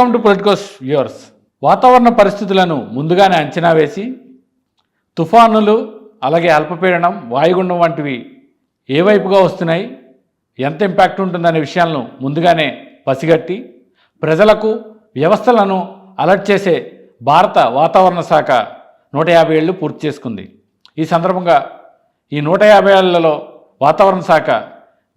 Welcome to Politicos viewers వాతావరణ పరిస్థితులను ముందుగానే అంచనా వేసి తుఫానులు అలాగే అల్పపీడనం వాయుగుండం వంటివి ఏ వైపుగా వస్తున్నాయి ఎంత ఇంపాక్ట్ ఉంటుందనే విషయాలను ముందుగానే పసిగట్టి ప్రజలకు వ్యవస్థలను అలర్ట్ చేసే భారత వాతావరణ శాఖ నూట యాభై ఏళ్ళు పూర్తి చేసుకుంది. ఈ సందర్భంగా ఈ నూట యాభై ఏళ్ళలో వాతావరణ శాఖ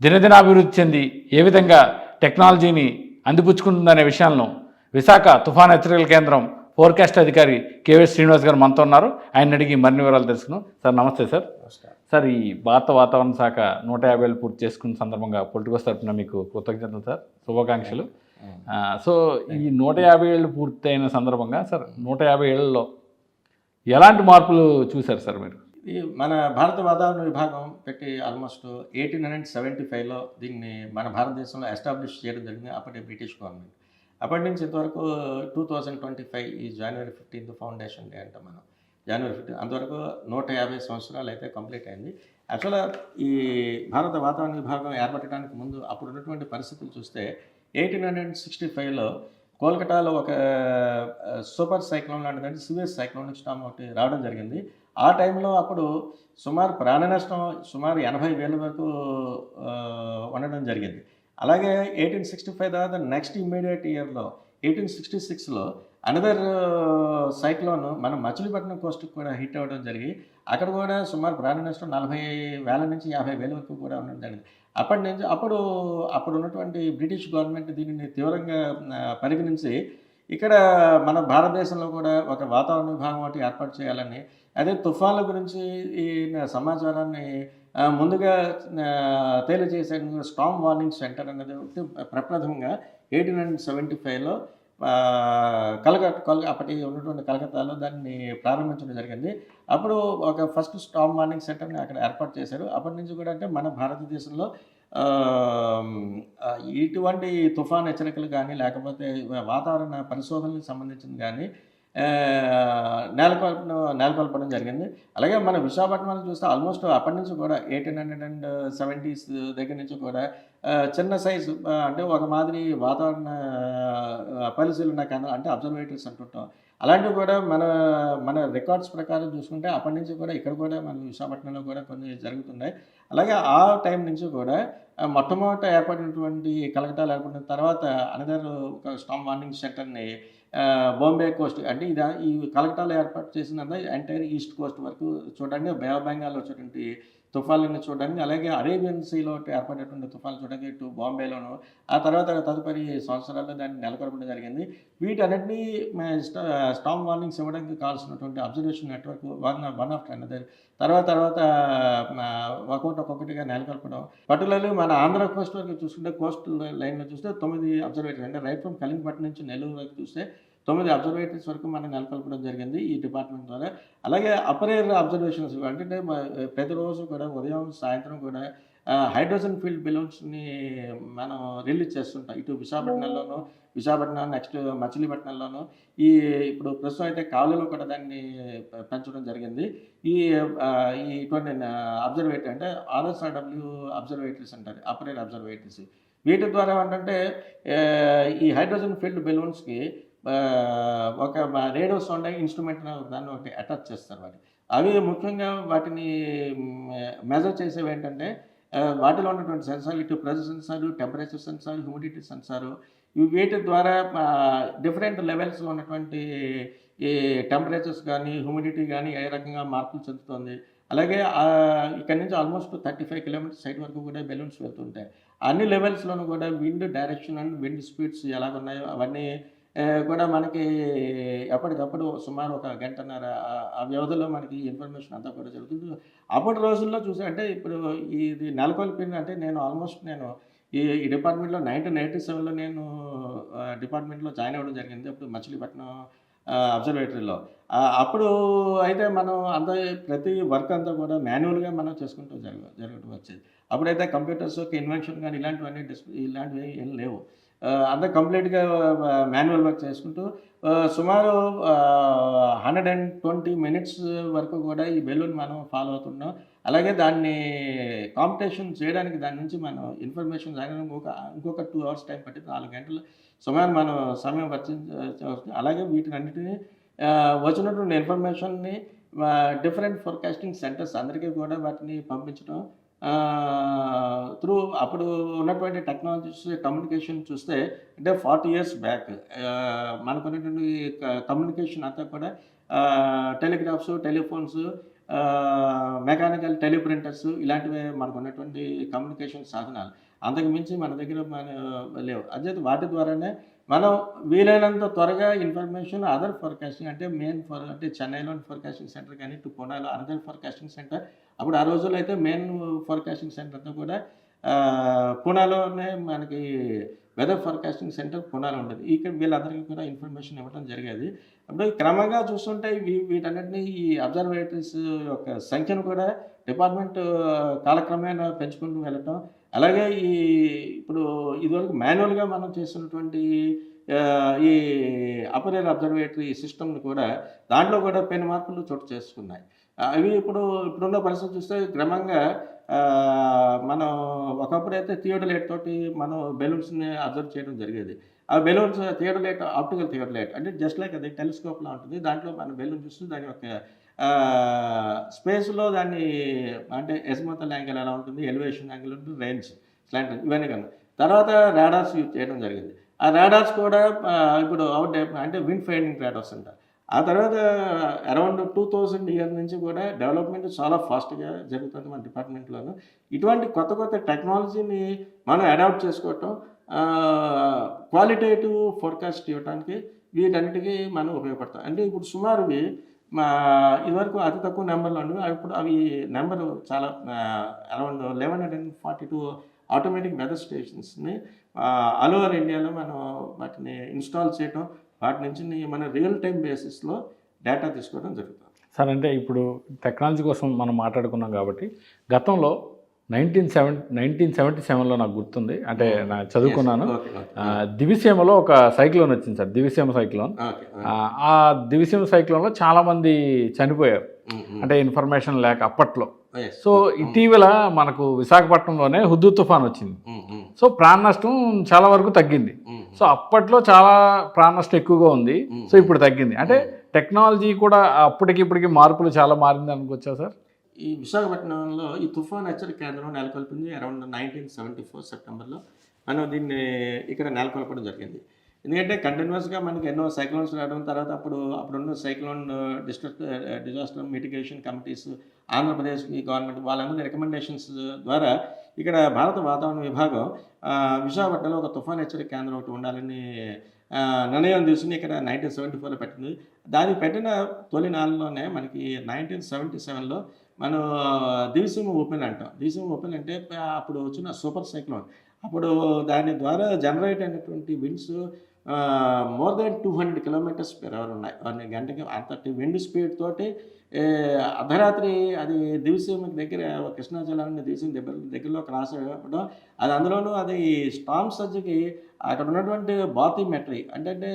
దినదినాభివృద్ధి చెంది ఏ విధంగా టెక్నాలజీని అందిపుచ్చుకుంటుందనే విషయాలను విశాఖ తుఫాన్ హెచ్చరికల కేంద్రం ఫోర్కాస్ట్ అధికారి కేవీ శ్రీనివాస్ గారు మనతో ఉన్నారు. ఆయన అడిగి మరిన్ని వివరాలు తెలుసుకున్నాం సార్ నమస్తే సార్. సార్ ఈ భారత వాతావరణ శాఖ నూట యాభై ఏళ్ళు పూర్తి చేసుకున్న సందర్భంగా పొలిటికోస్ తరఫున మీకు కృతజ్ఞతలు సార్. శుభాకాంక్షలు. సో ఈ నూట యాభై ఏళ్ళు పూర్తయిన సందర్భంగా సార్ నూట యాభై ఏళ్ళలో ఎలాంటి మార్పులు చూశారు సార్ మీరు? ఇది మన భారత వాతావరణ విభాగం పెట్టి ఆల్మోస్ట్ ఎయిటీన్ హండ్రెడ్ సెవెంటీ ఫైవ్లో దీన్ని మన భారతదేశంలో ఎస్టాబ్లిష్ చేయడం జరిగింది అప్పటి బ్రిటిష్ గవర్నమెంట్. అప్పటి నుంచి ఇంతవరకు టూ థౌజండ్ ట్వంటీ ఫైవ్ ఈ జనవరి ఫిఫ్టీన్త్ ఫౌండేషన్ డే అంటాం మనం. జనవరి ఫిఫ్టీన్ అంతవరకు నూట యాభై సంవత్సరాలు అయితే కంప్లీట్ అయింది. యాక్చువల్గా ఈ భారత వాతావరణ విభాగం ఏర్పడటానికి ముందు అప్పుడు ఉన్నటువంటి పరిస్థితులు చూస్తే ఎయిటీన్ హండ్రెడ్ సిక్స్టీ ఫైవ్లో కోల్కటాలో ఒక సూపర్ సైక్లోన్ లాంటిదంటే సివియర్ సైక్లోనిక్ స్టామ్ ఒకటి రావడం జరిగింది. ఆ టైంలో అప్పుడు సుమారు ప్రాణ నష్టం సుమారు ఎనభై వేల వరకు ఉండడం జరిగింది. అలాగే ఎయిటీన్ సిక్స్టీ ఫైవ్ తర్వాత నెక్స్ట్ ఇమ్మీడియట్ ఇయర్లో ఎయిటీన్ సిక్స్టీ సిక్స్లో అనదర్ సైక్లోన్ మన మచిలీపట్నం కోస్ట్కి కూడా హిట్ అవ్వడం జరిగి అక్కడ కూడా సుమారు ప్రాణ నష్టం నలభై వేల నుంచి యాభై వేల వరకు కూడా ఉండడం జరిగింది. అప్పటి నుంచి అప్పుడు అప్పుడు ఉన్నటువంటి బ్రిటిష్ గవర్నమెంట్ దీనిని తీవ్రంగా పరిగణించి ఇక్కడ మన భారతదేశంలో కూడా ఒక వాతావరణ విభాగం ఒకటి ఏర్పాటు చేయాలని అదే తుఫాన్ల గురించి ఈ సమాచారాన్ని ముందుగా తెలియజేసిన తెలియజేసే స్టామ్ వార్నింగ్ సెంటర్ అనేది ప్రప్రథమంగా ఎయిటీన్ హండ్రెడ్ సెవెంటీ ఫైవ్లో కలకట్ కల్ అప్పటి ఉన్నటువంటి కలకత్తాలో దాన్ని ప్రారంభించడం జరిగింది. అప్పుడు ఒక ఫస్ట్ స్టామ్ వార్నింగ్ సెంటర్ని అక్కడ ఏర్పాటు చేశారు. అప్పటి నుంచి కూడా అంటే మన భారతదేశంలో ఇటువంటి తుఫాన్ హెచ్చరికలు కానీ లేకపోతే వాతావరణ పరిశోధనలకు సంబంధించిన కానీ నెలకొల్పడం నెలకొల్పడం జరిగింది. అలాగే మన విశాఖపట్నంలో చూస్తే ఆల్మోస్ట్ అప్పటి నుంచి కూడా ఎయిటీన్ హండ్రెడ్ అండ్ సెవెంటీస్ దగ్గర నుంచి కూడా చిన్న సైజు అంటే ఒక మాదిరి వాతావరణ పరిశీలన కేంద్రం అంటే అబ్జర్వేటరీస్ అంటుంటాం. అలాంటివి కూడా మన మన రికార్డ్స్ ప్రకారం చూసుకుంటే అప్పటి నుంచి కూడా ఇక్కడ కూడా మన విశాఖపట్నంలో కూడా కొన్ని జరుగుతున్నాయి. అలాగే ఆ టైం నుంచి కూడా మొట్టమొదట ఏర్పడినటువంటి కలకటాలు ఏర్పడిన తర్వాత అనదర్ ఒక స్టామ్ వార్నింగ్ సెంటర్ని బాంబే కోస్ట్ అంటే ఇది ఈ కలకటాలో ఏర్పాటు చేసిన ఎంటైర్ ఈస్ట్ కోస్ట్ వరకు చూడండి బే ఆఫ్ బెంగాల్ వచ్చేటువంటి తుఫాన్లను చూడడానికి అలాగే అరేబియన్ సీలో ఏర్పడేటువంటి తుఫాన్లు చూడడానికి ఇటు బాంబేలోను ఆ తర్వాత తదుపరి సంవత్సరాల్లో దాన్ని నెలకొల్పడం జరిగింది. వీటన్నిటినీ స్టామ్ వార్నింగ్స్ ఇవ్వడానికి కావాల్సినటువంటి observation network one one after another తర్వాత తర్వాత ఒక్కొక్కటి ఒక్కొక్కటిగా నెలకొల్పడం. పర్టికులర్లీ మన ఆంధ్ర కోస్ట్ వరకు చూసుకుంటే కోస్ట్ లైన్లో చూస్తే తొమ్మిది అబ్జర్వేటరీ అంటే రైట్ ఫ్రమ్ కలింగపట్నం నుంచి నెల్లూరు వరకు చూస్తే తొమ్మిది అబ్జర్వేటరీస్ వరకు మనం నెలకొల్పడం జరిగింది ఈ డిపార్ట్మెంట్ ద్వారా. అలాగే అపరేర్ అబ్జర్వేషన్స్ అంటే ప్రతిరోజు కూడా ఉదయం సాయంత్రం కూడా హైడ్రోజన్ ఫీల్డ్ బెలూన్స్ని మనం రిలీజ్ చేస్తుంటాం. ఇటు విశాఖపట్నంలోను విశాఖపట్నం నెక్స్ట్ మచిలీపట్నంలోను. ఈ ఇప్పుడు ప్రస్తుతం అయితే కావలిలో కూడా దాన్ని పెంచడం జరిగింది. ఈ ఇటువంటి అబ్జర్వేటరీ అంటే ఆర్ఎస్ఆర్డబ్ల్యూ అబ్జర్వేటరీస్ అంటారు అపరేర్ అబ్జర్వేటరీస్. వీటి ద్వారా ఏంటంటే ఈ హైడ్రోజన్ ఫీల్డ్ బెలూన్స్కి ఒక రేడియో సౌండ్ ఇన్స్ట్రుమెంట్ దాన్ని ఒకటి అటాచ్ చేస్తారు వాటి. అవి ముఖ్యంగా వాటిని మెజర్ చేసేవి ఏంటంటే వాటిలో ఉన్నటువంటి సెన్సార్ ఇటు pressure sensor temperature sensor humidity sensor ఇవి వీటి ద్వారా డిఫరెంట్ లెవెల్స్లో ఉన్నటువంటి ఈ టెంపరేచర్స్ కానీ హ్యూమిడిటీ కానీ ఏ రకంగా మార్పులు చెందుతుంది. అలాగే ఇక్కడ నుంచి almost thirty five kilometres side వరకు కూడా బెలూన్స్ వెళ్తుంటాయి. అన్ని లెవెల్స్లోనూ కూడా wind direction and wind speeds ఎలాగున్నాయో అవన్నీ కూడా మనకి ఎప్పటికప్పుడు సుమారు ఒక గంటన్నర ఆ- వ్యవధిలో మనకి ఇన్ఫర్మేషన్ అంతా కూడా జరుగుతుంది. అప్పటి రోజుల్లో చూసే అంటే ఇప్పుడు ఇది నెలకొల్పింది అంటే నేను ఆల్మోస్ట్ నేను ఈ ఈ డిపార్ట్మెంట్లో నైన్టీన్ ఎయిటీ సెవెన్లో నేను డిపార్ట్మెంట్లో జాయిన్ అవ్వడం జరిగింది. అప్పుడు మచిలీపట్నం అబ్జర్వేటరీలో. అప్పుడు అయితే మనం అంత ప్రతి వర్క్ అంతా కూడా మాన్యువల్గా మనం చేసుకుంటూ జరగ జరగడం వచ్చేది. అప్పుడైతే కంప్యూటర్స్ ఇన్వెన్షన్ కానీ ఇలాంటివన్నీ డిస్ ఇలాంటివి ఏం లేవు. అంతా కంప్లీట్గా మాన్యువల్ వర్క్ చేసుకుంటూ సుమారు హండ్రెడ్ అండ్ ట్వంటీ మినిట్స్ వరకు కూడా ఈ బెలూన్ మనం ఫాలో అవుతున్నాం. అలాగే దాన్ని కాంపిటీషన్ చేయడానికి దాని నుంచి మనం ఇన్ఫర్మేషన్ దాని ఇంకొక ఇంకొక టూ అవర్స్ టైం పట్టింది. నాలుగు గంటలు సుమారు మనం సమయం వర్తించ అలాగే వీటిని అన్నింటినీ వచ్చినటువంటి ఇన్ఫర్మేషన్ని డిఫరెంట్ ఫోర్కాస్టింగ్ సెంటర్స్ అందరికీ కూడా వాటిని పంపించడం త్రూ అప్పుడు ఉన్నటువంటి టెక్నాలజీస్ కమ్యూనికేషన్ చూస్తే అంటే ఫార్టీ ఇయర్స్ బ్యాక్ మనకున్నటువంటి కమ్యూనికేషన్ అంతా కూడా టెలిగ్రాఫ్స్ టెలిఫోన్స్ మెకానికల్ టెలిప్రింటర్స్ ఇలాంటివి మనకు ఉన్నటువంటి కమ్యూనికేషన్ సాధనాలు. అంతకు మించి మన దగ్గర మన లేవు. అదే వాటి ద్వారానే మనం వీలైనంత త్వరగా ఇన్ఫర్మేషన్ అదర్ ఫోర్కాస్టింగ్ అంటే మెయిన్ ఫర్ అంటే చెన్నైలోని ఫోర్కాస్టింగ్ సెంటర్ కానీ టు పూణేలో అనదర్ ఫోర్కాస్టింగ్ సెంటర్ అప్పుడు ఆ రోజుల్లో అయితే మెయిన్ ఫోర్కాస్టింగ్ సెంటర్తో కూడా పూణేలోనే మనకి వెదర్ ఫోర్కాస్టింగ్ సెంటర్ పూనాలో ఉండేది ఇక్కడ వీళ్ళందరికీ కూడా ఇన్ఫర్మేషన్ ఇవ్వడం జరిగేది. అప్పుడు క్రమంగా చూస్తుంటే వీటన్నిటిని ఈ అబ్జర్వేటరీస్ యొక్క సంఖ్యను కూడా డిపార్ట్మెంట్ కాలక్రమేణా పెంచుకుంటూ వెళ్ళటం. అలాగే ఈ ఇప్పుడు ఇదివరకు మాన్యువల్గా మనం చేస్తున్నటువంటి ఈ అపరేర్ అబ్జర్వేటరీ సిస్టమ్ని కూడా దాంట్లో కూడా పెను మార్పులు చోటు చేసుకున్నాయి. అవి ఇప్పుడు ఇప్పుడున్న పరిస్థితి చూస్తే క్రమంగా మనం ఒకప్పుడు అయితే థియేటర్ లైట్ తోటి మనం బెలూన్స్ని అబ్జర్వ్ చేయడం జరిగేది. ఆ balloons theatre light optical theodolite అంటే జస్ట్ లైక్ అది టెలిస్కోప్లో ఉంటుంది దాంట్లో మనం బెలూన్ చూస్తే దాని యొక్క స్పేస్లో దాన్ని అంటే ఎస్మతల్ యాంగిల్ ఎలా ఉంటుంది ఎలివేషన్ యాంగిల్ ఉంటుంది రేంజ్ స్లాంట్ ఇవన్నీ కన్నా తర్వాత రాడార్స్ యూజ్ చేయడం జరిగింది. ఆ రాడార్స్ కూడా ఇప్పుడు అవుట్ అంటే విండ్ ఫైండింగ్ రాడార్స్ అంటారు. ఆ తర్వాత అరౌండ్ టూ థౌజండ్ ఇయర్ నుంచి కూడా డెవలప్మెంట్ చాలా ఫాస్ట్గా జరుగుతుంది మన డిపార్ట్మెంట్లోను. ఇటువంటి కొత్త కొత్త టెక్నాలజీని మనం అడాప్ట్ చేసుకోవటం క్వాలిటేటివ్ ఫోర్కాస్ట్ ఇవ్వడానికి వీటన్నిటికీ మనం ఉపయోగపడతాం. అంటే ఇప్పుడు సుమారువి మా ఇదివరకు అతి తక్కువ నెంబర్లు ఉండవు. ఇప్పుడు అవి నెంబరు చాలా around eleven hundred and forty two automatic weather స్టేషన్స్ని all over ఇండియాలో మనం వాటిని ఇన్స్టాల్ చేయటం వాటి నుంచి మన రియల్ టైం బేసిస్లో డేటా తీసుకోవడం జరుగుతుంది. సార్ అంటే ఇప్పుడు టెక్నాలజీ కోసం మనం మాట్లాడుకున్నాం కాబట్టి గతంలో నైన్టీన్ సెవెన్ నైన్టీన్ సెవెంటీ సెవెన్లో నాకు గుర్తుంది. అంటే నేను చదువుకున్నాను. ఓకే ఆ, దివిసీమలో ఒక సైక్లోన్ వచ్చింది సార్ దివిసీమ సైక్లోన్ ఆ, ఆ దివిసీమ సైక్లోన్లో చాలామంది చనిపోయారు. అంటే ఇన్ఫర్మేషన్ లేక అప్పట్లో. సో ఇటీవల మనకు విశాఖపట్నంలోనే హుద్దు తుఫాన్ వచ్చింది. సో ప్రాణ నష్టం చాలా వరకు తగ్గింది. సో అప్పట్లో చాలా ప్రాణ నష్టం ఎక్కువగా ఉంది. సో ఇప్పుడు తగ్గింది. అంటే టెక్నాలజీ కూడా అప్పటికి ఇప్పటికి మార్పులు చాలా మారింది అనుకోవచ్చా సార్? ఈ విశాఖపట్నంలో ఈ తుఫాన్ హెచ్చరిక కేంద్రం నెలకొల్పింది అరౌండ్ నైన్టీన్ సెవెంటీ ఫోర్ సెప్టెంబర్లో. మనం దీన్ని ఇక్కడ నెలకొల్పడం జరిగింది. ఎందుకంటే కంటిన్యూస్గా మనకి ఎన్నో సైక్లోన్స్ రావడం తర్వాత అప్పుడు అప్పుడున్న cyclone district disaster mitigation committees Andhra Pradesh government వాళ్ళందరి రికమెండేషన్స్ ద్వారా ఇక్కడ భారత వాతావరణ విభాగం విశాఖపట్నంలో ఒక తుఫాన్ హెచ్చరిక కేంద్రం ఒకటి ఉండాలని నిర్ణయం తీసుకుని ఇక్కడ నైన్టీన్ సెవెంటీ ఫోర్లో పెట్టింది. దానికి పెట్టిన తొలి నాలుగులోనే మనకి నైన్టీన్ సెవెంటీ సెవెన్లో మనం దివిసీమ ఓపెన్ అంటాం. దివిసీమ ఓపెన్ అంటే అప్పుడు వచ్చిన సూపర్ సైక్లోన్ అప్పుడు దాని ద్వారా జనరేట్ అయినటువంటి winds more than two hundred kilometres per hour ఉన్నాయి. అన్ని గంటకి అంతటి విండ్ స్పీడ్ తోటి అర్ధరాత్రి అది దివిసీమ దగ్గర కృష్ణా జిల్లా దివిసీమ దగ్గర దగ్గరలో క్రాస్ అవ్వడం అది అందులోనూ అది స్టామ్ సజ్జకి అక్కడ ఉన్నటువంటి బాతిమెట్రీ అంటే అంటే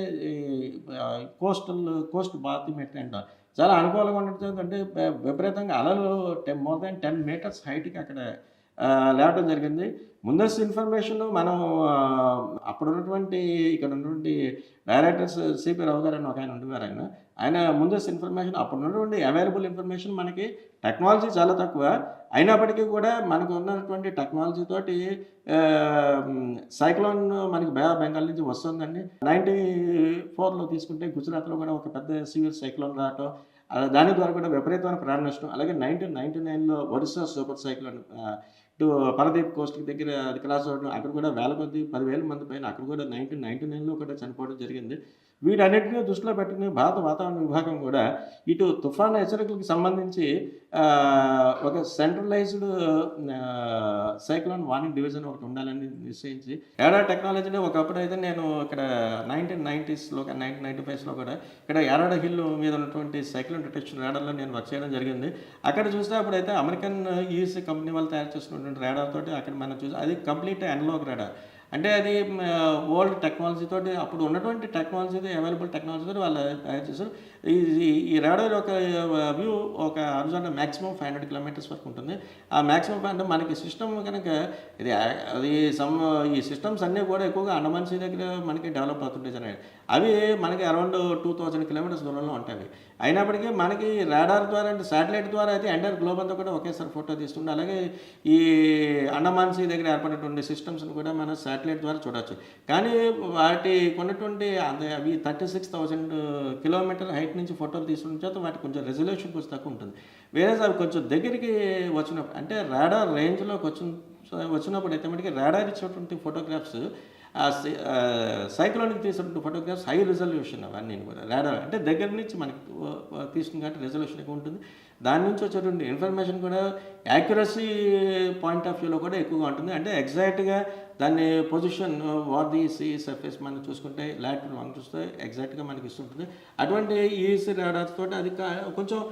కోస్టల్ కోస్ట్ బాతిమెట్రీ అంటారు. చాలా అనుకూలంగా ఉండటం అంటే విపరీతంగా అలలు ten more than ten metres హైట్కి అక్కడ లేవటం లేవడం జరిగింది. ముందస్తు ఇన్ఫర్మేషన్ మనం అప్పుడు ఉన్నటువంటి ఇక్కడ ఉన్నటువంటి డైరెక్టర్స్ సిపి రావు గారు అని ఒక ఆయన ఉండేవారు ఆయన. ఆయన ముందస్తు ఇన్ఫర్మేషన్ అప్పుడు ఉన్నటువంటి అవైలబుల్ ఇన్ఫర్మేషన్ మనకి టెక్నాలజీ చాలా తక్కువ. అయినప్పటికీ కూడా మనకు ఉన్నటువంటి టెక్నాలజీ తోటి సైక్లోన్ మనకి బయా బెంగాల్ నుంచి వస్తుందండి. నైంటీ ఫోర్లో తీసుకుంటే గుజరాత్లో కూడా ఒక పెద్ద సివియర్ సైక్లోన్ రావటం దాని ద్వారా కూడా విపరీతమైన ప్రాణ నష్టం. అలాగే నైన్టీన్ నైన్టీ నైన్లో ఒరిస్సా సూపర్ సైక్లోన్ పరదీప్ కోస్ట్కి దగ్గర అది క్రాస్ అవ్వడం అక్కడ కూడా వేల కొద్ది పదివేల మంది పైన అక్కడ కూడా నైన్టీన్ నైన్టీ నైన్లో కూడా చనిపోవడం జరిగింది. వీటన్నిటినీ దృష్టిలో పెట్టుకుని భారత వాతావరణ విభాగం కూడా ఇటు తుఫాన్ హెచ్చరికలకు సంబంధించి ఒక సెంట్రలైజ్డ్ సైక్లోన్ వార్నింగ్ డివిజన్ ఒకటి ఉండాలని నిశ్చయించి ఏడా టెక్నాలజీని ఒకప్పుడు అయితే నేను ఇక్కడ నైన్టీన్ నైంటీస్లో నైన్టీన్ నైంటీ ఫైవ్స్లో కూడా ఇక్కడ యారాడ హిల్ మీద ఉన్నటువంటి సైక్లోన్ డిటెక్షన్ రాడర్లో నేను వర్క్ చేయడం జరిగింది. అక్కడ చూస్తే అప్పుడైతే అమెరికన్ ఈసీ కంపెనీ వాళ్ళు తయారు చేసినటువంటి రాడార్ తోటి అక్కడ మనం చూసి అది కంప్లీట్ అనలాగ్ రాడార్ అంటే అది ఓల్డ్ టెక్నాలజీ తోటి అప్పుడు ఉన్నటువంటి టెక్నాలజీ అవైలబుల్ టెక్నాలజీ తోటి వాళ్ళు తయారు చేశారు. ఈ ఈ- రాడార్ ఒక వ్యూ ఒక urgent maximum five hundred kilometres వరకు ఉంటుంది. ఆ మ్యాక్సిమం అంటే మనకి సిస్టమ్ కనుక ఇది అది సమ్ ఈ సిస్టమ్స్ అన్నీ కూడా ఎక్కువగా అండమాన్ సీ దగ్గర మనకి డెవలప్ అవుతుంటాయి జనరేట్ అవి మనకి అరౌండ్ టూ థౌజండ్ కిలోమీటర్స్ దూరంలో ఉంటాయి. అయినప్పటికీ మనకి రాడార్ ద్వారా అంటే శాటిలైట్ ద్వారా అయితే ఎంటైర్ గ్లోబ్ అంతా కూడా ఒకేసారి ఫోటో తీస్తుండే. అలాగే ఈ అండమాన్ సీ దగ్గర ఏర్పడినటువంటి సిస్టమ్స్ని కూడా మనం శాటిలైట్ ద్వారా చూడవచ్చు కానీ వాటి కొన్నటువంటి అంద- అవి thirty six thousand kilometre height నుంచి ఫోటోలు తీసుకున్న చేత వాటి కొంచెం రెజల్యూషన్ కొంచెం తక్కువ ఉంటుంది. వేరే అవి కొంచెం దగ్గరికి వచ్చినప్పుడు అంటే రాడార్ రేంజ్లోకి వచ్చిన వచ్చినప్పుడు అయితే మనకి రాడార్ ఇచ్చినటువంటి ఫోటోగ్రాఫ్స్ ఆ సైక్లోనిక్ తీసినటువంటి ఫోటోగ్రాఫ్స్ హై రిజల్యూషన్ అవన్నీ కూడా రాడార్ అంటే దగ్గర నుంచి మనకి తీసుకుని కాబట్టి రెజల్యూషన్ ఎక్కువ ఉంటుంది. దాని నుంచి వచ్చేటువంటి ఇన్ఫర్మేషన్ కూడా యాక్యురసీ పాయింట్ ఆఫ్ వ్యూలో కూడా ఎక్కువగా ఉంటుంది. అంటే ఎగ్జాక్ట్గా దాన్ని position what the sea surface మనం చూసుకుంటే లాట్ లాంగ్ చూస్తే ఎగ్జాక్ట్గా మనకి ఇస్తుంటుంది. అటువంటి ఈసీ రాడార్స్ తోటి అది కా- కొంచెం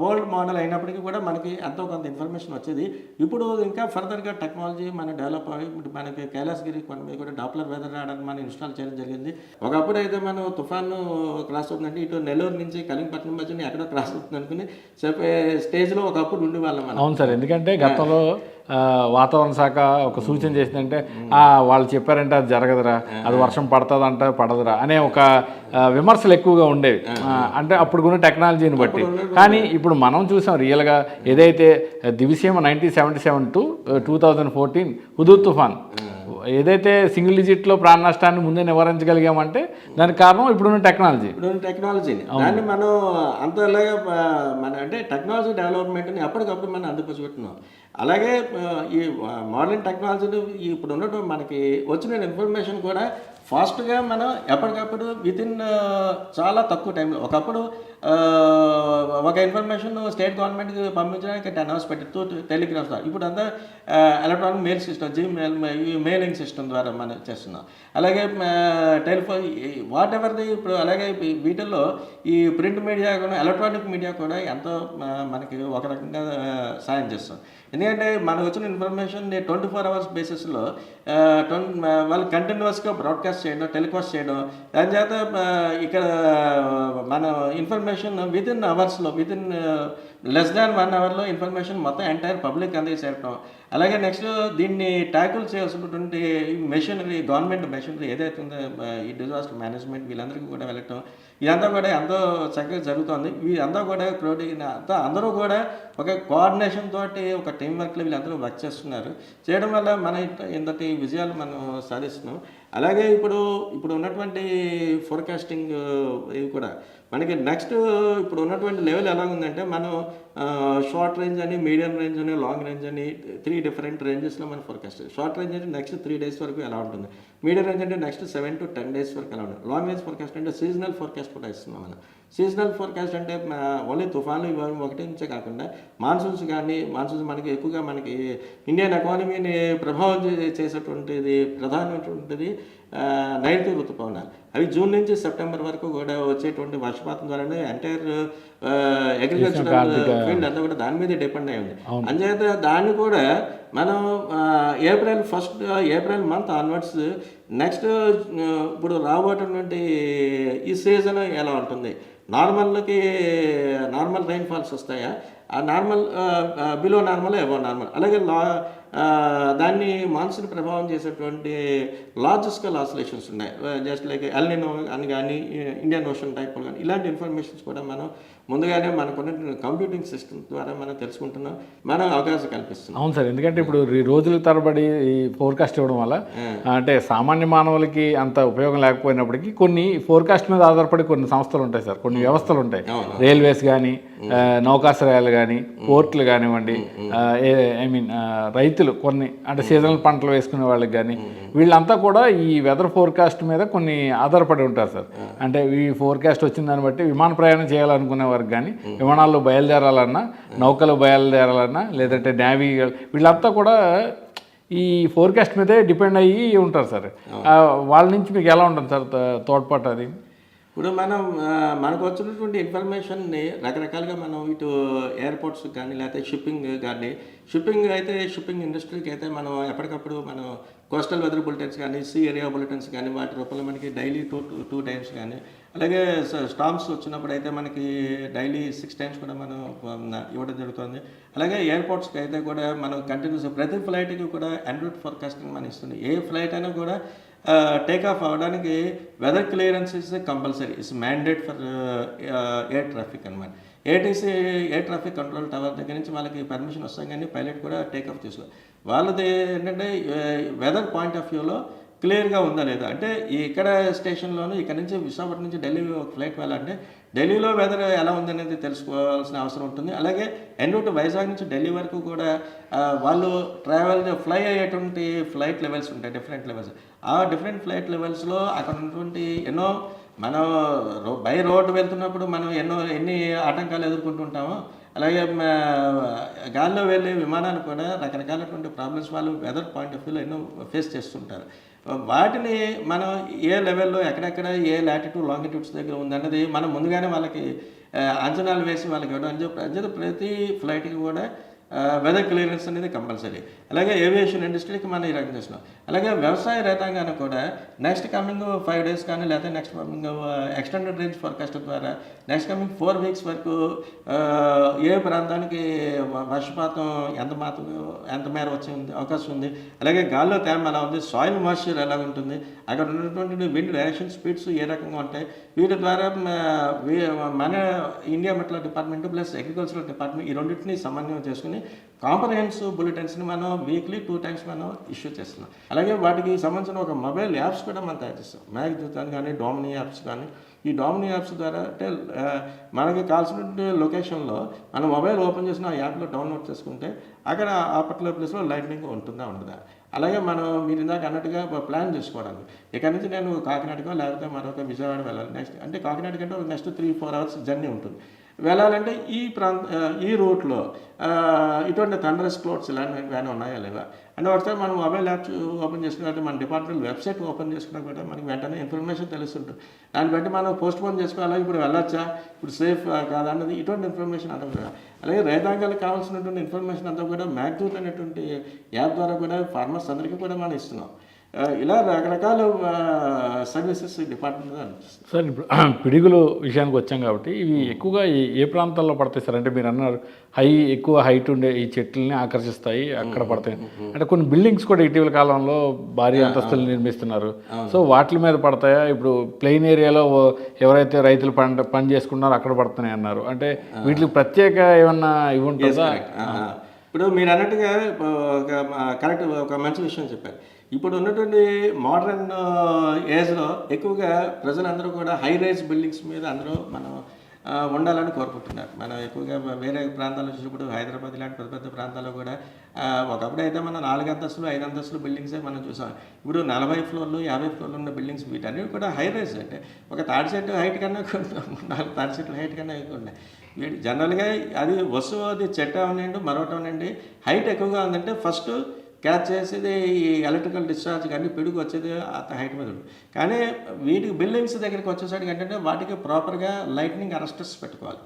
వరల్డ్ మోడల్ అయినప్పటికీ కూడా మనకి ఎంతో కొంత ఇన్ఫర్మేషన్ వచ్చేది. ఇప్పుడు ఇంకా ఫర్దర్గా టెక్నాలజీ మన డెవలప్ అయ్యి మనకి కైలాసగిరి కొండ మీద కూడా డాప్లర్ వెదర్ రాడర్ మనం ఇన్స్టాల్ చేయడం జరిగింది. ఒకప్పుడు అయితే మనం తుఫాను క్రాస్ అవుతుందంటే ఇటు నెల్లూరు నుంచి కలింగపట్నం మధ్య ఎక్కడో క్రాస్ అవుతుంది. అనుకుని చెప్పే స్టేజ్లో ఒకప్పుడు ఉండి వాళ్ళం మనం. అవును సార్ ఎందుకంటే గతంలో వాతావరణ శాఖ ఒక సూచన చేసిందంటే వాళ్ళు చెప్పారంటే అది జరగదురా అది వర్షం పడుతుందంట పడదురా అనే ఒక విమర్శలు ఎక్కువగా ఉండేవి. అంటే అప్పుడు కూడా టెక్నాలజీని బట్టి. కానీ ఇప్పుడు మనం చూసాం రియల్గా ఏదైతే Diviseema nineteen seventy seven to two thousand fourteen Hudhud తుఫాన్ ఏదైతే సింగిల్ డిజిట్లో ప్రాణ నష్టాన్ని ముందే నివారించగలిగామంటే దానికి కారణం ఇప్పుడున్న టెక్నాలజీ. ఇప్పుడు టెక్నాలజీని. దాన్ని మనం అంతలాగా మన అంటే టెక్నాలజీ డెవలప్మెంట్ని ఎప్పటికప్పుడు మనం అందుకొచ్చిపెట్టున్నాం అలాగే ఈ మోడర్న్ టెక్నాలజీలు ఈ ఇప్పుడు ఉన్నటువంటి మనకి వచ్చిన ఇన్ఫర్మేషన్ కూడా ఫాస్ట్గా మనం ఎప్పటికప్పుడు విత్ ఇన్ చాలా తక్కువ టైంలో. ఒకప్పుడు ఒక ఇన్ఫర్మేషన్ స్టేట్ గవర్నమెంట్కి పంపించడానికి టెన్ అవర్స్ పెట్టి టూ టెలిగ్రాఫ్ ద్వారా ఇప్పుడు అంతా electronic mail system Gmail mailing system ద్వారా మనం చేస్తున్నాం. అలాగే టెలిఫోన్ వాట్ ఎవర్ ది ఇప్పుడు అలాగే వీటిల్లో ఈ ప్రింట్ మీడియా కూడా ఎలక్ట్రానిక్ మీడియా కూడా ఎంతో మనకి ఒక రకంగా సాయం చేస్తాం ఎందుకంటే మనకు వచ్చిన ఇన్ఫర్మేషన్ ట్వంటీ ఫోర్ అవర్స్ బేసిస్లో వాళ్ళు కంటిన్యూస్గా బ్రాడ్కాస్ట్ చేయడం టెలికాస్ట్ చేయడం దాని చేత ఇక్కడ మన ఇన్ఫర్మేషన్ విదిన్ అవర్స్లో విదిన్ లెస్ దాన్ వన్ అవర్లో ఇన్ఫర్మేషన్ మొత్తం ఎంటైర్ పబ్లిక్ అందజేసేయటం అలాగే నెక్స్ట్ దీన్ని ట్యాకిల్ చేయాల్సినటువంటి మెషినరీ గవర్నమెంట్ మెషినరీ ఏదైతే ఉందో ఈ డిజాస్టర్ మేనేజ్మెంట్ వీళ్ళందరికీ కూడా వెళ్ళటం. ఇదంతా కూడా ఎంతో చక్కగా జరుగుతుంది. వీళ్ళంతా కూడా క్రోడీ అంతా అందరూ కూడా ఒక కోఆర్డినేషన్ తోటి ఒక టీం వర్క్లో వీళ్ళందరూ వర్క్ చేస్తున్నారు. చేయడం వల్ల మన ఇంతటి విజయాలు మనం సాధిస్తున్నాం. అలాగే ఇప్పుడు ఇప్పుడు ఉన్నటువంటి ఫోర్కాస్టింగ్ ఇవి కూడా. మనకి నెక్స్ట్ ఇప్పుడు ఉన్నటువంటి లెవెల్ ఎలా ఉందంటే మనం షార్ట్ రేంజ్ అని మీడియం రేంజ్ అని లాంగ్ రేంజ్ అని త్రీ డిఫరెంట్ రేంజెస్లో మనం ఫోర్కాస్ట్ షార్ట్ రేంజ్ అంటే నెక్స్ట్ త్రీ డేస్ వరకు ఎలా ఉంటుంది? మీడియం రేంజ్ అంటే next seven to ten days వరకు ఎలా ఉంటుంది? లాంగ్ రేంజ్ ఫోర్కాస్ట్ అంటే సీజనల్ ఫోర్కాస్ట్ కూడా ఇస్తున్నాం మనం. సీజనల్ ఫోర్కాస్ట్ అంటే ఓన్లీ తుఫాన్లు ఇవ్వడం ఒకటి నుంచే కాకుండా మాన్సూన్స్ కానీ మాన్సూన్స్ మనకి ఎక్కువగా మనకి ఇండియన్ ఎకానమీని ప్రభావం చేసేటువంటిది ప్రధానమైనటువంటిది నైరుతి ఋతుపవనాలు. అవి జూన్ నుంచి సెప్టెంబర్ వరకు కూడా వచ్చేటువంటి వర్షపాతం ద్వారానే ఎంటైర్ అగ్రికల్చరల్ ఫీల్డ్ అంతా కూడా దాని మీద డిపెండ్ అయి ఉంది. అంచేత దాన్ని కూడా మనం April first April month onwards next ఇప్పుడు రాబోయేటువంటి ఈ సీజన్ ఎలా ఉంటుంది? నార్మల్కి నార్మల్ రైన్ ఫాల్స్ వస్తాయా? ఆ normal below normal above normal అలాగే లా దాన్ని మాన్సూన్ ప్రభావం చేసేటువంటి లార్జ్ స్కేల్ ఆసిలేషన్స్ ఉన్నాయి. జస్ట్ లైక్ ఎల్నినో అని కానీ ఇండియన్ ఓషన్ టైప్ కానీ ఇలాంటి ఇన్ఫర్మేషన్స్ కూడా మనం ముందుగానే మనకున్న కంప్యూటింగ్ సిస్టమ్ ద్వారా మనం తెలుసుకుంటున్నాం. మనం అవకాశం కల్పిస్తున్నాం. అవును సార్ ఎందుకంటే ఇప్పుడు ఈ రోజుల తరబడి ఈ ఫోర్కాస్ట్ ఇవ్వడం వల్ల అంటే సామాన్య మానవులకి అంత ఉపయోగం లేకపోయినప్పటికీ కొన్ని ఫోర్కాస్ట్ మీద ఆధారపడి కొన్ని సంస్థలు ఉంటాయి సార్ కొన్ని వ్యవస్థలు ఉంటాయి. రైల్వేస్ కానీ నౌకాశ్రయాలు కానీ పోర్ట్లు కానివ్వండి ఐ మీన్ రైతులు కొన్ని అంటే సీజనల్ పంటలు వేసుకునే వాళ్ళకి కానీ వీళ్ళంతా కూడా ఈ వెదర్ ఫోర్కాస్ట్ మీద కొన్ని ఆధారపడి ఉంటారు సార్. అంటే ఈ ఫోర్కాస్ట్ వచ్చిన దాన్ని బట్టి విమాన ప్రయాణం చేయాలనుకునే వారికి కానీ విమానాల్లో బయలుదేరాలన్నా నౌకలు బయలుదేరాలన్నా లేదంటే నేవీ వీళ్ళంతా కూడా ఈ ఫోర్కాస్ట్ మీదే డిపెండ్ అయ్యి ఉంటారు సార్. వాళ్ళ నుంచి మీకు ఎలా ఉంటుంది సార్ తోడ్పాటు అది? ఇప్పుడు మనం మనకు వచ్చినటువంటి ఇన్ఫర్మేషన్ని రకరకాలుగా మనం ఇటు ఎయిర్పోర్ట్స్ కానీ లేకపోతే షిప్పింగ్ కానీ షిప్పింగ్ అయితే షిప్పింగ్ ఇండస్ట్రీకి అయితే మనం ఎప్పటికప్పుడు మనం కోస్టల్ వెదర్ బులెటిన్స్ కానీ సీ ఏరియా బులెటిన్స్ కానీ వాటి రూపంలో మనకి డైలీ టూ టూ టైమ్స్ కానీ అలాగే స్టామ్స్ వచ్చినప్పుడు అయితే మనకి డైలీ సిక్స్ టైమ్స్ కూడా మనం ఇవ్వడం జరుగుతుంది. అలాగే ఎయిర్పోర్ట్స్కి అయితే కూడా మనం కంటిన్యూస్ ప్రతి ఫ్లైట్కి కూడా ఎండ్రూట్ ఫోర్కాస్టింగ్ మనం ఇస్తుంది ఏ ఫ్లైట్ అయినా కూడా టేక్ ఆఫ్ అవ్వడానికి weather clearance is compulsory is mandate for air traffic అనమాట ATC air traffic control tower దగ్గర నుంచి వాళ్ళకి పర్మిషన్ వస్తాం కానీ పైలట్ కూడా టేక్ ఆఫ్ చేసుకో. వాళ్ళది ఏంటంటే వెదర్ పాయింట్ ఆఫ్ వ్యూలో క్లియర్గా ఉందా లేదా? అంటే ఇక్కడ స్టేషన్లోనూ ఇక్కడ నుంచి విశాఖపట్నం నుంచి ఢిల్లీ ఒక ఫ్లైట్ వెళ్ళాలంటే ఢిల్లీలో వెదర్ ఎలా ఉందనేది తెలుసుకోవాల్సిన అవసరం ఉంటుంది. అలాగే ఎన్రూట్ వైజాగ్ నుంచి ఢిల్లీ వరకు కూడా వాళ్ళు ట్రావెల్ ఫ్లై అయ్యేటువంటి ఫ్లైట్ లెవెల్స్ ఉంటాయి డిఫరెంట్ లెవెల్స్ ఆ డిఫరెంట్ ఫ్లైట్ లెవెల్స్లో అక్కడ ఉన్నటువంటి ఎన్నో మనం రో- బై రోడ్డు వెళ్తున్నప్పుడు మనం ఎన్నో ఎన్ని ఆటంకాలు ఎదుర్కొంటుంటామో అలాగే గాల్లో వెళ్ళే విమానాలు కూడా రకరకాలటువంటి ప్రాబ్లమ్స్ వాళ్ళు వెదర్ పాయింట్ ఆఫ్ వ్యూలో ఎన్నో ఫేస్ చేస్తుంటారు. వాటిని మనం ఏ లెవెల్లో ఎక్కడెక్కడ ఏ లాటిట్యూడ్ లాంగిట్యూడ్స్ దగ్గర ఉందన్నది మనం ముందుగానే వాళ్ళకి అంచనాలు వేసి వాళ్ళకి ఇవ్వడం అని చెప్పి ప్రతి ఫ్లైట్కి కూడా వెదర్ క్లియరెన్స్ అనేది కంపల్సరీ అలాగే ఏవియేషన్ ఇండస్ట్రీకి మనం ఈ రకం చేస్తున్నాం. అలాగే వ్యవసాయ రైతాంగాన్ని కూడా నెక్స్ట్ కమింగ్ ఫైవ్ డేస్ కానీ లేకపోతే next coming extended range forecast ద్వారా నెక్స్ట్ కమింగ్ ఫోర్ వీక్స్ వరకు ఏ ప్రాంతానికి వర్షపాతం ఎంత మాత్రం ఎంత మేర వచ్చే ఉంది అవకాశం ఉంది. అలాగే గాల్లో తేమ ఎలా ఉంది సాయిల్ మాయిశ్చర్ ఎలా ఉంటుంది అక్కడ ఉన్నటువంటి విండ్ డైరెక్షన్ స్పీడ్స్ ఏ రకంగా ఉంటాయి వీటి ద్వారా మన ఇండియా మెట్ల డిపార్ట్మెంట్ ప్లస్ అగ్రికల్చరల్ డిపార్ట్మెంట్ ఈ రెండింటిని సమన్వయం చేసుకుని కాంప్రహెన్సివ్ బులెటిన్స్ని మనం వీక్లీ టూ టైమ్స్ మనం ఇష్యూ చేస్తున్నాం. అలాగే వాటికి సంబంధించిన ఒక మొబైల్ యాప్స్ కూడా మనం తయారు చేస్తాం. మ్యాగ్ జూతాన్ కానీ డామినీ యాప్స్ కానీ. ఈ డామినీ యాప్స్ ద్వారా అంటే మనకి కావాల్సిన లొకేషన్లో మన మొబైల్ ఓపెన్ చేసిన ఆ యాప్లో డౌన్లోడ్ చేసుకుంటే అక్కడ ఆ పర్టికులర్ ప్లేస్లో లైట్నింగ్ ఉంటుందా ఉండదా? అలాగే మనం మీరు ఇందాక అన్నట్టుగా ప్లాన్ చేసుకోవడానికి. ఇక్కడ నుంచి నేను కాకినాడకో లేకపోతే మరొక విజయవాడ వెళ్ళాలి. నెక్స్ట్ అంటే కాకినాడ కంటే next three four hours journey ఉంటుంది. వెళ్ళాలంటే ఈ ప్రాంత ఈ రూట్లో ఇటువంటి థండరస్ క్లోడ్స్ ఇలాంటివి కానీ ఉన్నాయా లేవా అంటే ఒకసారి మనం మొబైల్ యాప్ ఓపెన్ చేసుకున్నట్టు మన డిపార్ట్మెంట్ వెబ్సైట్ ఓపెన్ చేసుకున్నా కూడా మనకి వెంటనే ఇన్ఫర్మేషన్ తెలుస్తుంటుంది. దాన్ని బట్టి మనం పోస్ట్ పోన్ చేసుకోవాలి? ఇప్పుడు వెళ్ళొచ్చా? ఇప్పుడు సేఫ్ కాదా అన్నది ఇటువంటి ఇన్ఫర్మేషన్ అంతా కూడా. అలాగే రైతాంగాలకు కావాల్సినటువంటి ఇన్ఫర్మేషన్ అంతా కూడా మ్యాగ్జూట్ అనేటువంటి యాప్ ద్వారా కూడా ఫార్మర్స్ అందరికీ కూడా మనం ఇస్తున్నాం. ఇలా రకరకాల సర్వీసెస్ డిపార్ట్మెంట్ అనిపిస్తుంది సార్ ఇప్పుడు పిడుగులు విషయానికి వచ్చాం కాబట్టి ఇవి ఎక్కువగా ఏ- ప్రాంతాల్లో పడతాయి సార్? అంటే మీరు అన్నారు హై ఎక్కువ హైట్ ఉండే ఈ చెట్లని ఆకర్షిస్తాయి అక్కడ పడతాయి. అంటే కొన్ని బిల్డింగ్స్ కూడా ఇటీవల కాలంలో భారీ అంతస్తులు నిర్మిస్తున్నారు. సో వాటి మీద పడతాయా? ఇప్పుడు ప్లెయిన్ ఏరియాలో ఎవరైతే రైతులు పంట పని చేసుకున్నారో అక్కడ పడుతున్నాయి అన్నారు. అంటే వీటికి ప్రత్యేక ఏమన్నా ఇవి ఉంటుందా. ఇప్పుడు మీరు అన్నట్టుగా ఒక కరెక్ట్ ఒక మంచి విషయం చెప్పారు. ఇప్పుడు ఉన్నటువంటి మోడర్న్ ఏజ్లో ఎక్కువగా ప్రజలందరూ కూడా హై రైజ్ బిల్డింగ్స్ మీద అందరూ మనం ఉండాలని కోరుకుంటున్నారు. మనం ఎక్కువగా వేరే ప్రాంతాల్లో చూసినప్పుడు హైదరాబాద్ ఇలాంటి పెద్ద పెద్ద ప్రాంతాల్లో కూడా ఒకప్పుడు అయితే మనం నాలుగు అంతస్తులు ఐదు అంతస్తులు బిల్డింగ్సే మనం చూసాం. ఇప్పుడు నలభై ఫ్లోర్లు యాభై ఫ్లోర్లు ఉన్న బిల్డింగ్స్ వీటన్నీ కూడా హై రైజ్ అంటే ఒక థర్డ్ సెట్ హైట్ కన్నా నాలుగు థర్డ్ సెట్ హైట్ కన్నా ఎక్కువ ఉన్నాయి. జనరల్గా అది వస్తువు అది చెట్ అవనండి మరొకటి అవనండి. హైట్ ఎక్కువగా ఉందంటే ఫస్ట్ క్యాచ్ చేసేది ఈ ఎలక్ట్రికల్ డిశ్చార్జ్ కానీ పిడుగు వచ్చేది అంత హైట్ మీద కానీ వీటికి బిల్డింగ్స్ దగ్గరికి వచ్చేసరికి ఏంటంటే వాటికి ప్రాపర్గా లైట్నింగ్ అరెస్టర్స్ పెట్టుకోవాలి.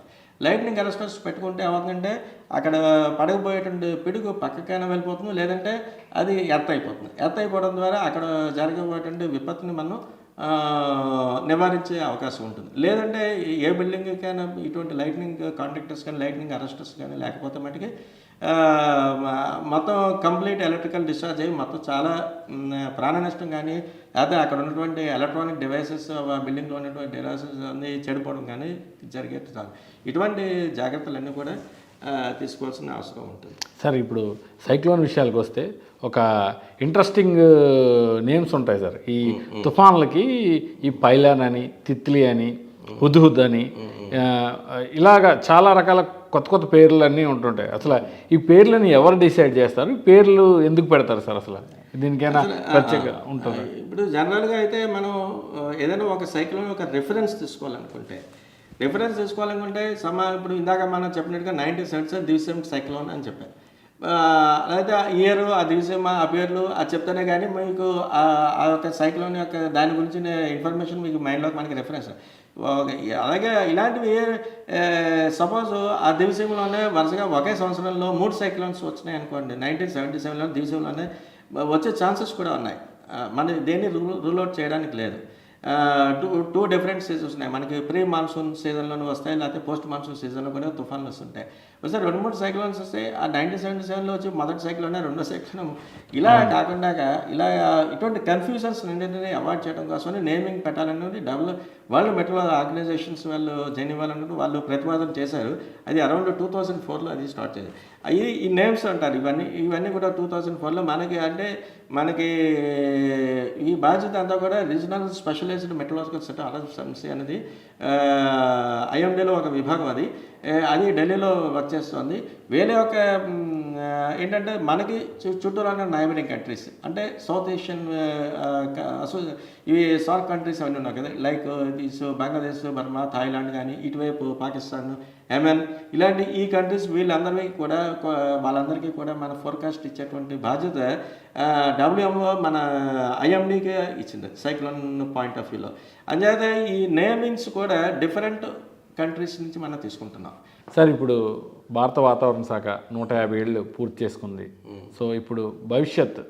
లైట్నింగ్ అరెస్టర్స్ పెట్టుకుంటే ఏమవుతుందంటే అక్కడ పడకపోయేటువంటి పిడుగు పక్కకైనా వెళ్ళిపోతుంది లేదంటే అది ఎర్త్ అయిపోతుంది. ఎర్త్ అయిపోవడం ద్వారా అక్కడ జరగబోయేటువంటి విపత్తుని మనం నివారించే అవకాశం ఉంటుంది. లేదంటే ఏ బిల్డింగ్కైనా ఇటువంటి లైట్నింగ్ కాంట్రాక్టర్స్ కానీ లైట్నింగ్ అరెస్టర్స్ కానీ లేకపోతే మటుకి మొత్తం కంప్లీట్ ఎలక్ట్రికల్ డిశ్చార్జ్ అయ్యి మొత్తం చాలా ప్రాణ నష్టం కానీ లేకపోతే అక్కడ ఉన్నటువంటి ఎలక్ట్రానిక్ డివైసెస్ బిల్డింగ్లో ఉన్నటువంటి డివైసెస్ అన్నీ చెడిపోవడం కానీ జరిగే చాలు ఇటువంటి జాగ్రత్తలన్నీ కూడా తీసుకోవాల్సిన అవసరం ఉంటుంది. సార్ ఇప్పుడు సైక్లోన్ విషయాలకు వస్తే ఒక ఇంట్రెస్టింగ్ నేమ్స్ ఉంటాయి సార్. ఈ తుఫాన్లకి ఈ పైలాన్ అని తిత్లీ అని హుద్హుద్ అని ఇలాగా చాలా రకాల కొత్త కొత్త పేర్లు అన్నీ ఉంటుంటాయి. అసలు ఈ పేర్లని ఎవరు డిసైడ్ చేస్తారు? ఈ పేర్లు ఎందుకు పెడతారు సార్ అసలు? దీనికైనా ప్రత్యేక ఉంటుంది? ఇప్పుడు జనరల్గా అయితే మనం ఏదైనా ఒక సైక్లోన్ ఒక రిఫరెన్స్ తీసుకోవాలనుకుంటే రిఫరెన్స్ తీసుకోవాలనుకుంటే సమా ఇప్పుడు ఇందాక మనం చెప్పినట్టుగా నైన్టీన్ సెవెన్స్ దివ్సెంట్ సైక్లోన్ అని చెప్పారు. ఆ, అయితే ఆ ఇయర్ ఆ దివసం ఆ పేర్లు అది చెప్తేనే కానీ మీకు ఆ యొక్క సైక్లోన్ యొక్క దాని గురించి ఇన్ఫర్మేషన్ మీకు మైండ్లోకి మనకి రిఫరెన్స్ అలాగే ఇలాంటివి సపోజ్ ఆ దివసంలోనే వరుసగా ఒకే సంవత్సరంలో మూడు సైక్లోన్స్ వచ్చినాయి అనుకోండి నైన్టీన్ సెవెంటీ సెవెన్లో దివసంలోనే వచ్చే ఛాన్సెస్ కూడా ఉన్నాయి. మన దేన్ని రూల్ రూల్ అవుట్ చేయడానికి లేదు. టూ టూ డిఫరెంట్ సీజన్స్ ఉన్నాయి. మనకి ప్రీ మాన్సూన్ సీజన్లోనూ వస్తాయి లేకపోతే పోస్ట్ మాన్సూన్ సీజన్లో కూడా తుఫాన్లు వస్తుంటాయి. ఒకసారి రెండు మూడు సైక్లోన్స్ వస్తాయి ఆ నైన్టీన్ సెవెంటీ సెవెన్లో వచ్చి మొదటి సైక్లోన్ రెండో సైక్లోన్ ఇలా కాకుండా ఇలా ఇటువంటి కన్ఫ్యూజన్స్ రెండింటిని అవాయిడ్ చేయడం కోసం నేమింగ్ పెట్టాలనేది డబుల్ వరల్డ్ మెట్రో ఆర్గనైజేషన్స్ వాళ్ళు జెనీవాల్ అన్నట్టు వాళ్ళు ప్రతిపాదన చేశారు. అది అరౌండ్ టూ థౌజండ్ ఫోర్లో అది స్టార్ట్ చేశారు. అవి ఈ నేమ్స్ అంటారు. ఇవన్నీ ఇవన్నీ కూడా టూ థౌజండ్ ఫోర్లో మనకి అంటే మనకి ఈ బాధ్యత అంతా కూడా regional specialised meteorological centre RSMC అనేది ఐఎండీలో ఒక విభాగం అది. అది ఢిల్లీలో వర్క్ చేస్తుంది. వేరే ఒక ఏంటంటే మనకి చు- చుట్టూరా ఉన్న నైబరింగ్ కంట్రీస్ అంటే సౌత్ ఏషియన్ అసో ఇవి సార్క్ కంట్రీస్ అవన్నీ ఉన్నాయి కదా. Like these Bangladesh Burma Thailand కానీ ఇటువైపు పాకిస్తాన్ యెమెన్ ఇలాంటి ఈ కంట్రీస్ వీళ్ళందరికీ కూడా వాళ్ళందరికీ కూడా మన ఫోర్కాస్ట్ ఇచ్చేటువంటి బాధ్యత డబ్ల్యూఎంఓ మన ఐఎండీకే ఇచ్చింది. సైక్లోన్ పాయింట్ ఆఫ్ వ్యూలో అంచేత ఈ నేమింగ్స్ కూడా డిఫరెంట్ కంట్రీస్ నుంచి మనం తీసుకుంటున్నాం. సార్ ఇప్పుడు భారత వాతావరణ శాఖ నూట యాభై ఏళ్ళు పూర్తి చేసుకుంది. సో ఇప్పుడు భవిష్యత్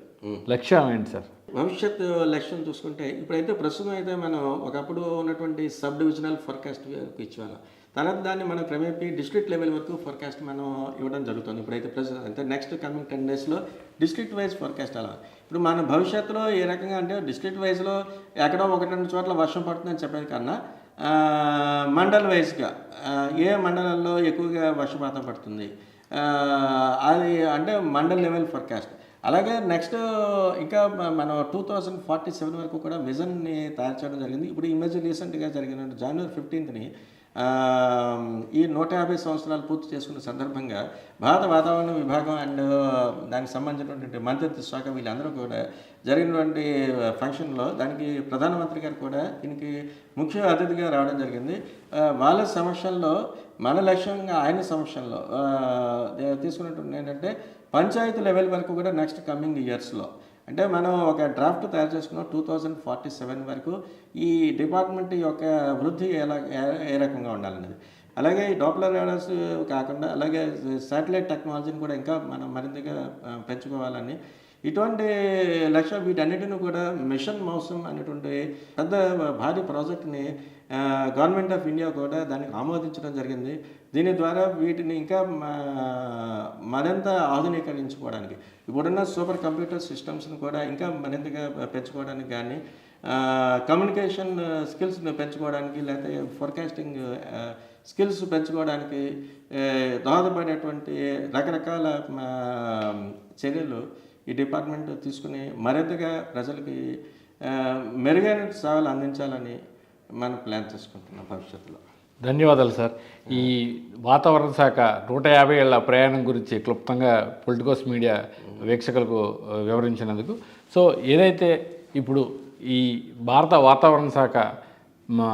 లక్ష్యం ఏంటి సార్? భవిష్యత్ లక్ష్యం చూసుకుంటే ఇప్పుడైతే ప్రస్తుతం అయితే మనం ఒకప్పుడు ఉన్నటువంటి సబ్ డివిజనల్ ఫోర్కాస్ట్ ఇచ్చేవాళ్ళం. తర్వాత దాన్ని మనం క్రమేపీ డిస్ట్రిక్ట్ లెవెల్ వరకు ఫోర్కాస్ట్ మనం ఇవ్వడం జరుగుతుంది. ఇప్పుడైతే ప్రస్తుతం అంటే నెక్స్ట్ కమింగ్ టెన్ డేస్లో డిస్ట్రిక్ట్ వైజ్ ఫోర్కాస్ట్ అలా. ఇప్పుడు మన భవిష్యత్తులో ఏ రకంగా అంటే డిస్ట్రిక్ట్ వైజ్లో ఎక్కడో ఒకటి రెండు చోట్ల వర్షం పడుతుందని చెప్పేది కన్నా మండల్ వైజ్గా ఏ మండలంలో ఎక్కువగా వర్షపాతం పడుతుంది? అది అంటే మండల్ లెవెల్ ఫోర్కాస్ట్. అలాగే నెక్స్ట్ ఇంకా మనం టూ థౌజండ్ ఫార్టీ సెవెన్ వరకు కూడా విజన్ని తయారు చేయడం జరిగింది. ఇప్పుడు ఈ మధ్య రీసెంట్గా జరిగిన జనవరి ఫిఫ్టీన్త్ని ఈ నూట యాభై సంవత్సరాలు పూర్తి చేసుకున్న సందర్భంగా భారత వాతావరణ విభాగం అండ్ దానికి సంబంధించినటువంటి మంత్రిత్వ శాఖ వీళ్ళందరూ కూడా జరిగినటువంటి ఫంక్షన్లో దానికి ప్రధానమంత్రి గారు కూడా దీనికి ముఖ్య అతిథిగా రావడం జరిగింది. వాళ్ళ సమక్షంలో మన లక్ష్యంగా ఆయన సమక్షంలో తీసుకున్నటువంటి ఏంటంటే పంచాయతీ లెవెల్ వరకు కూడా నెక్స్ట్ కమింగ్ ఇయర్స్లో. అంటే మనం ఒక డ్రాఫ్ట్ తయారు చేసుకున్నాం టూ థౌజండ్ ఫార్టీ సెవెన్ వరకు. ఈ డిపార్ట్మెంట్ యొక్క వృద్ధి ఎలా ఏ- ఏ రకంగా ఉండాలనేది. అలాగే ఈ డాప్లర్ రాడార్స్ కాకుండా అలాగే శాటిలైట్ టెక్నాలజీని కూడా ఇంకా మనం మరింతగా పెంచుకోవాలని ఇటువంటి లక్ష్యం వీటన్నిటిని కూడా మిషన్ మౌసం అనేటువంటి పెద్ద భారీ ప్రాజెక్ట్ని గవర్నమెంట్ ఆఫ్ ఇండియా కూడా దానికి ఆమోదించడం జరిగింది. దీని ద్వారా వీటిని ఇంకా మరింత ఆధునీకరించుకోవడానికి ఇప్పుడున్న సూపర్ కంప్యూటర్ సిస్టమ్స్ని కూడా ఇంకా మరింతగా పెంచుకోవడానికి కానీ కమ్యూనికేషన్ స్కిల్స్ని పెంచుకోవడానికి లేకపోతే ఫోర్కాస్టింగ్ స్కిల్స్ పెంచుకోవడానికి దోహదపడేటువంటి రకరకాల చర్యలు ఈ డిపార్ట్మెంట్ తీసుకుని మరింతగా ప్రజలకి మెరుగైన సేవలు అందించాలని మనం ప్లాన్ చేసుకుంటున్నాం భవిష్యత్తులో. ధన్యవాదాలు సార్. ఈ వాతావరణ శాఖ నూట యాభై ఏళ్ళ ప్రయాణం గురించి క్లుప్తంగా పొలిటికోస్ మీడియా వీక్షకులకు వివరించినందుకు. సో ఏదైతే ఇప్పుడు ఈ భారత వాతావరణ శాఖ మా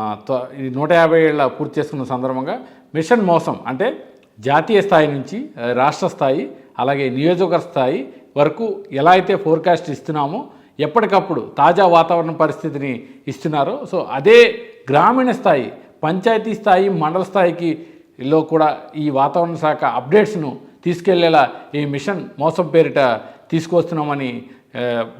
ఈ నూట యాభై ఏళ్ళ పూర్తి చేసుకున్న సందర్భంగా మిషన్ మోసం అంటే జాతీయ స్థాయి నుంచి రాష్ట్ర స్థాయి అలాగే నియోజకవర్గ స్థాయి వరకు ఎలా అయితే ఫోర్కాస్ట్ ఇస్తున్నామో ఎప్పటికప్పుడు తాజా వాతావరణ పరిస్థితిని ఇస్తున్నారో సో అదే గ్రామీణ స్థాయి పంచాయతీ స్థాయి మండల స్థాయికి లో కూడా ఈ వాతావరణ శాఖ అప్డేట్స్ను తీసుకెళ్ళేలా ఈ మిషన్ మోసం పేరిట తీసుకొస్తున్నామని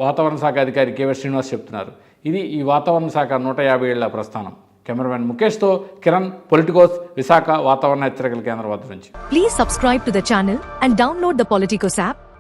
వాతావరణ శాఖ అధికారి కేవీ శ్రీనివాస్ చెప్తున్నారు. ఇది ఈ వాతావరణ శాఖ నూట యాభై ఏళ్ళ ప్రస్థానం. కెమెరామెన్ ముఖేష్తో కిరణ్ పొలిటికోస్ విశాఖ వాతావరణ హెచ్చరికల కేంద్రం వద్ద నుంచి. Please subscribe to the channel and download the Politicos app